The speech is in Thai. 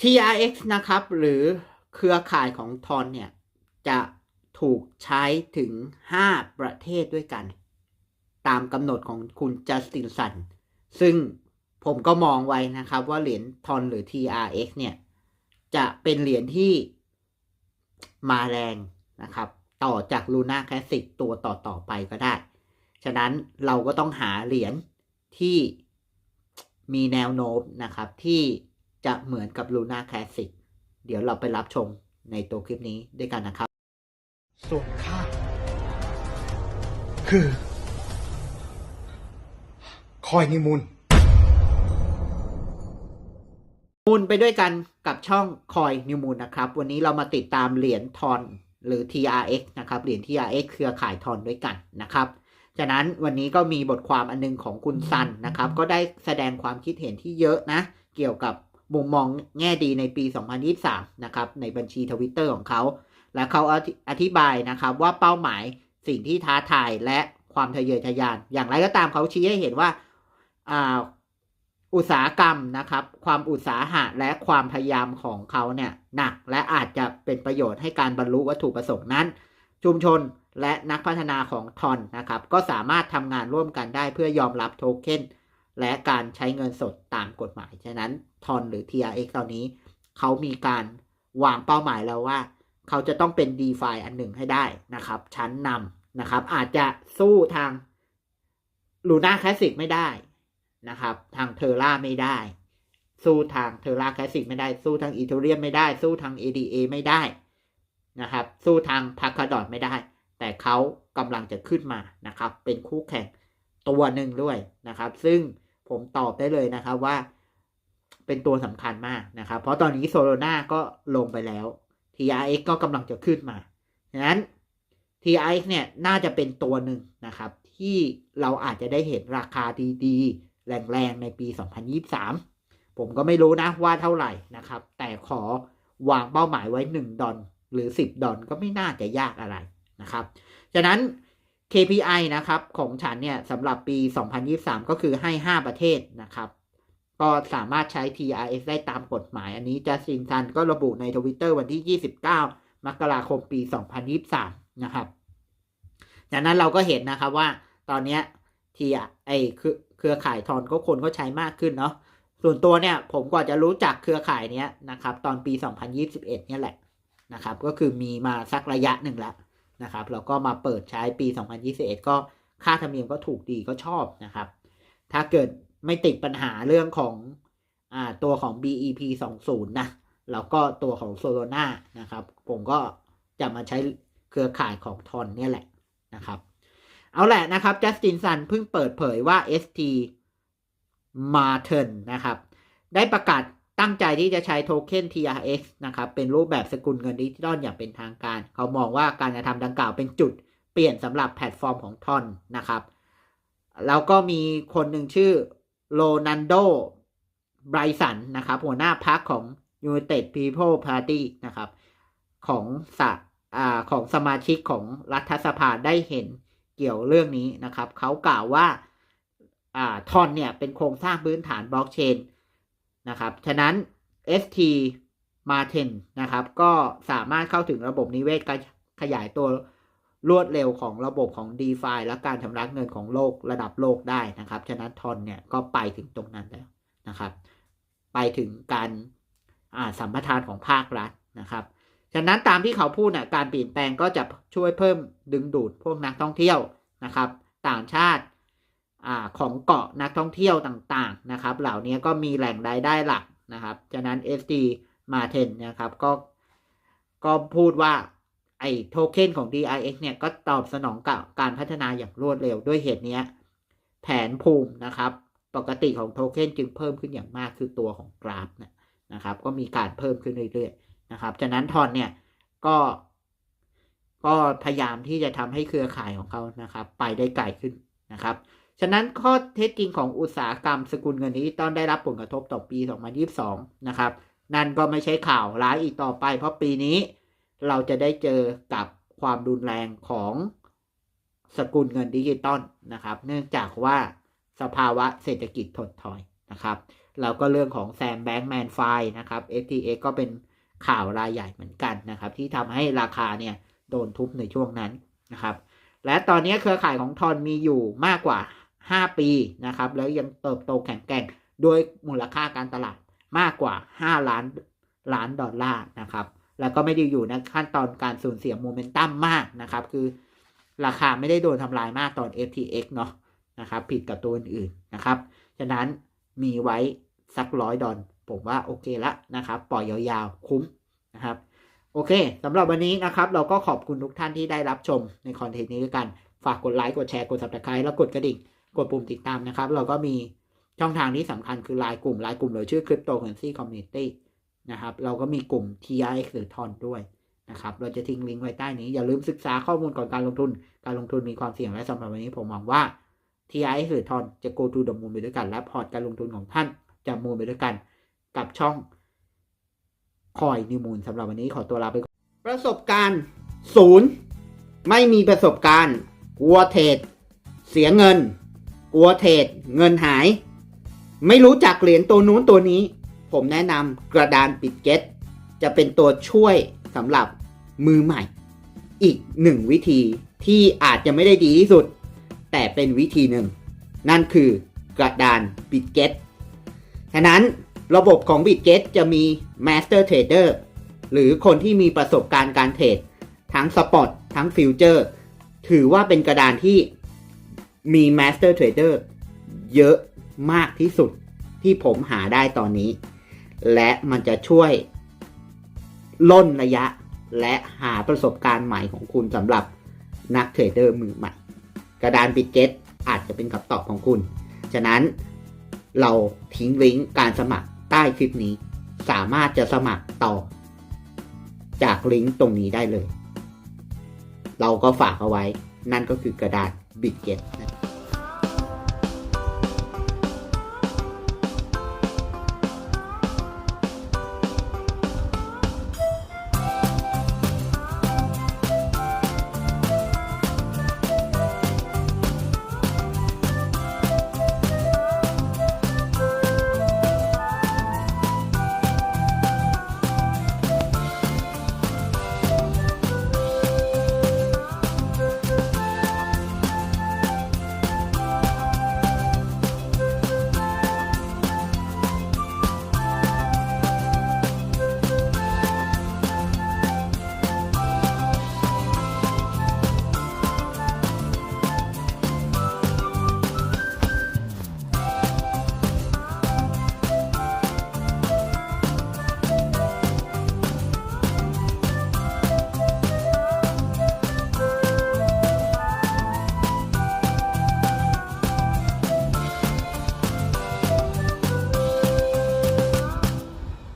TRX นะครับ หรือเครือข่ายของทอนเนี่ย จะถูกใช้ถึง 5 ประเทศด้วยกัน ตามกำหนดของคุณจัสตินสัน ซึ่งผมก็มองไว้นะครับว่าเหรียญทอนหรือ TRX เนี่ย จะเป็นเหรียญที่มาแรงนะครับ ต่อจากลูน่าแคสสิกตัวต่อต่อไปก็ได้ ฉะนั้นเราก็ต้องหาเหรียญที่มีแนวโน้มนะครับที่ จะเหมือนกับลูน่าแคสสิกเดี๋ยวเราไปรับชมในตัวคลิปนี้ด้วยกันนะครับ ส่วนข้าคือ คอยนิมุนมูลไปด้วยกันกับช่องคอยนิวมูลนะครับ วันนี้เรามาติดตามเหรียญทอนหรือ TRX นะครับเหรียญ TRX เครือข่ายทอนด้วยกันนะครับฉะนั้นวันนี้ก็มีบทความอันนึงของคุณซันนะครับ ก็ได้แสดงความคิดเห็นที่เยอะนะ เกี่ยวกับ มุมมองแง่ดีในปี 2023 นะครับ ในบัญชีทวิตเตอร์ของเขา และเขาอธิบายนะครับว่าเป้าหมายสิ่งที่ท้าทายและความทะเยอทะยาน อย่างไรก็ตามเขาชี้ให้เห็นว่าอ่าอุตสาหกรรมนะครับ ความอุตสาหะและความพยายามของเขาเนี่ยหนักและอาจจะเป็นประโยชน์ให้การบรรลุวัตถุประสงค์นั้น ชุมชนและนักพัฒนาของทอนนะครับ ก็สามารถทำงานร่วมกันได้เพื่อยอมรับโทเค็นและการใช้เงินสดตามกฎหมาย ฉะนั้น ทอนหรือ TRX ตอนนี้ เขามีการวางเป้าหมายแล้วว่า เขาจะต้องเป็น d e f i อันหนึ่งให้ได้นะครับ ชั้นนำนะครับ อาจจะสู้ทาง Luna Classic ไม่ได้นะครับ ทางเทอร่าไม่ได้ สู้ทางเทอร่าคลาสสิกไม่ได้ สู้ทางอีเทเรียมไม่ได้ สู้ทาง ADA ไม่ได้นะครับ สู้ทางพาคาดอดไม่ได้ แต่เขากำลังจะขึ้นมานะครับ เป็นคู่แข่งตัวหนึ่งด้วยนะครับ ซึ่งผมตอบได้เลยนะครับว่า เป็นตัวสำคัญมากนะครับ เพราะตอนนี้โซโลนาก็ลงไปแล้ว TRX ก็กำลังจะขึ้นมาฉะนั้น TRX เนี่ยน่าจะเป็นตัวหนึ่งนะครับ ที่เราอาจจะได้เห็นราคาดีๆ แรงๆ ในปี 2023 ผมก็ไม่รู้นะว่าเท่าไหร่นะครับ แต่ขอวางเป้าหมายไว้ 1 ดอลหรือ 10 ดอลก็ไม่น่าจะยากอะไรนะครับ ฉะนั้น KPI นะครับของฉันเนี่ยสำหรับปี 2023 ก็คือให้ 5 ประเทศนะครับ ก็สามารถใช้ TRS ได้ตามกฎหมาย อันนี้จัสตินซันก็ระบุในทวิตเตอร์วันที่ 29 มกราคมปี 2023 นะครับจากนั้นเราก็เห็นนะครับว่าตอนนี้ทีไอคือเครือข่ายทอนก็คนก็ใช้มากขึ้นเนาะส่วนตัวเนี่ยผมกว่าจะรู้จักเครือข่ายเนี้ยนะครับ ตอนปี 2021 เนี่ยแหละนะครับ ก็คือมีมาสักระยะหนึ่งแล้วนะครับแล้วก็มาเปิดใช้ปี 2021 ก็ค่าธรรมเนียมก็ถูกดีก็ชอบนะครับ ถ้าเกิด ไม่ติดปัญหาเรื่องของอ่าตัวของ BEP 20นะ แล้วก็ตัวของโซโลนานะครับ ผมก็จะมาใช้เครือข่ายของทอนเนี่ยแหละนะครับ เอาแหละนะครับจัสตินซันเพิ่งเปิดเผยว่า ST Martin นะครับ ได้ประกาศตั้งใจที่จะใช้โทเค็น TRX นะครับ เป็นรูปแบบสกุลเงินดิจิตอลอย่างเป็นทางการ เขามองว่าการกระทำดังกล่าวเป็นจุดเปลี่ยนสำหรับแพลตฟอร์มของทอนนะครับ แล้วก็มีคนหนึ่งชื่อ โรนันโดไบรสันนะครับ หัวหน้าพักของ United People Party นะครับ ของสอ่าของสมาชิกของรัฐสภาได้เห็นเกี่ยวเรื่องนี้นะครับ เขากล่าวว่าอ่าทอนเนี่ยเป็นโครงสร้างพื้นฐานบล็อกเชนนะครับ ฉะนั้น ST Martin นะครับ ก็สามารถเข้าถึงระบบนิเวศการขยายตัว รวดเร็วของระบบของ d e f i และการชำระเงินของโลกระดับโลกได้นะครับ ฉะนั้นทอนเนี่ยก็ไปถึงตรงนั้นแล้วนะครับ ไปถึงการอ่าสัมปทานของภาครัฐนะครับ ฉะนั้นตามที่เขาพูดเนี่ยการเปลี่ยนแปลงก็จะช่วยเพิ่มดึงดูดพวกนักท่องเที่ยวนะครับ ต่างชาติอ่าของเกาะนักท่องเที่ยวต่างๆนะครับ เหล่านี้ก็มีแหล่งรายได้หลักนะครับ ฉะนั้น SD Martin นะครับก็ก็พูดว่า ไอ้โทเค็นของ DIX เนี่ยก็ตอบสนองกับการพัฒนาอย่างรวดเร็วด้วยเหตุนี้แผนภูมินะครับ ปกติของโทเค็นจึงเพิ่มขึ้นอย่างมากคือตัวของกราฟนะนะครับ ก็มีการเพิ่มขึ้นเรื่อยๆนะครับฉะนั้นทอนเนี่ยก็ก็พยายามที่จะทำให้เครือข่ายของเขานะครับ ไปได้ไกลขึ้นนะครับฉะนั้นข้อเท็จจริงของอุตสาหกรรมสกุลเงินดิจิตอลได้รับผลกระทบต่อปี 2022 นะครับ นั่นก็ไม่ใช่ข่าวร้ายอีกต่อไป เพราะปีนี้ เราจะได้เจอกับความรุนแรงของสกุลเงินดิจิตอลนะครับ เนื่องจากว่าสภาวะเศรษฐกิจถดถอยนะครับ แล้วก็เรื่องของแซมแบง k ์แมนไฟนะครับ FTX ก็เป็นข่าวรายใหญ่เหมือนกันนะครับ ที่ทำให้ราคาเนี่ยโดนทุบในช่วงนั้นนะครับ และตอนนี้เครือข่ายของทอนมีอยู่มากกว่า 5 ปีนะครับ แล้วยังเติบโตแข็งแกร่งโดยมูลค่าการตลาดมากกว่า 5 ล้านล้านดอลลาร์นะครับ แล้วก็ไม่ได้อยู่ในขั้นตอนการสูญเสียโมเมนตัมมากนะครับ คือราคาไม่ได้โดนทำลายมากตอน FTX เนาะนะครับ ผิดกับตัวอื่นๆนะครับ ฉะนั้นมีไว้สักร้อยดอลผมว่าโอเคละนะครับ ปล่อยยาวๆ คุ้มนะครับ โอเคสำหรับวันนี้นะครับ เราก็ขอบคุณทุกท่านที่ได้รับชมในคอนเทนต์นี้ด้วยกัน ฝากกดไลค์ กดแชร์ กด subscribe แล้วกดกระดิ่ง กดปุ่มติดตามนะครับ เราก็มีช่องทางที่สำคัญคือไลน์กลุ่มไลน์กลุ่มเราชื่อ Cryptocurrency Community นะครับ เราก็มีกลุ่ม TRX หรือทอนด้วยนะครับ เราจะทิ้งลิงก์ไว้ใต้นี้ อย่าลืมศึกษาข้อมูลก่อนการลงทุน การลงทุนมีความเสี่ยงและสำหรับวันนี้ผมหวังว่า TRX หรือทอนจะ go to the moon ไปด้วยกัน และพอร์ตการลงทุนของท่านจะมูนไปด้วยกัน กับช่องคอยนิวมูลสำหรับวันนี้ขอตัวลาไปก่อนประสบการณ์ศูนย์ไม่มีประสบการณ์ กลัวเทรดเสียเงิน กลัวเทรดเงินหาย ไม่รู้จักเหรียญตัวนู้นตัวนี้ ผมแนะนำกระดานปิดเก็ตจะเป็นตัวช่วยสำหรับมือใหม่ อีกหนึ่งวิธีที่อาจจะไม่ได้ดีที่สุด แต่เป็นวิธีหนึ่ง นั่นคือกระดานบิตเก็ตฉะนั้นระบบของ b i t g e t จะมี Master Trader หรือคนที่มีประสบการณ์การเทรดทั้งสปอตทั้งฟิวเจอร์ถือว่าเป็นกระดานที่มี Master Trader เยอะมากที่สุดที่ผมหาได้ตอนนี้ และมันจะช่วยล่นระยะและหาประสบการณ์ใหม่ของคุณสำหรับนักเทรดเดอร์มือใหม่ กระดานบิ t เ e t อาจจะเป็นคำตอบของคุณ ฉะนั้นเราทิ้งลิงก์การสมัครใต้คลิปนี้ สามารถจะสมัครต่อ จากลิงก์ตรงนี้ได้เลย เราก็ฝากเอาไว้ นั่นก็คือกระดานบิ t เ e t นะ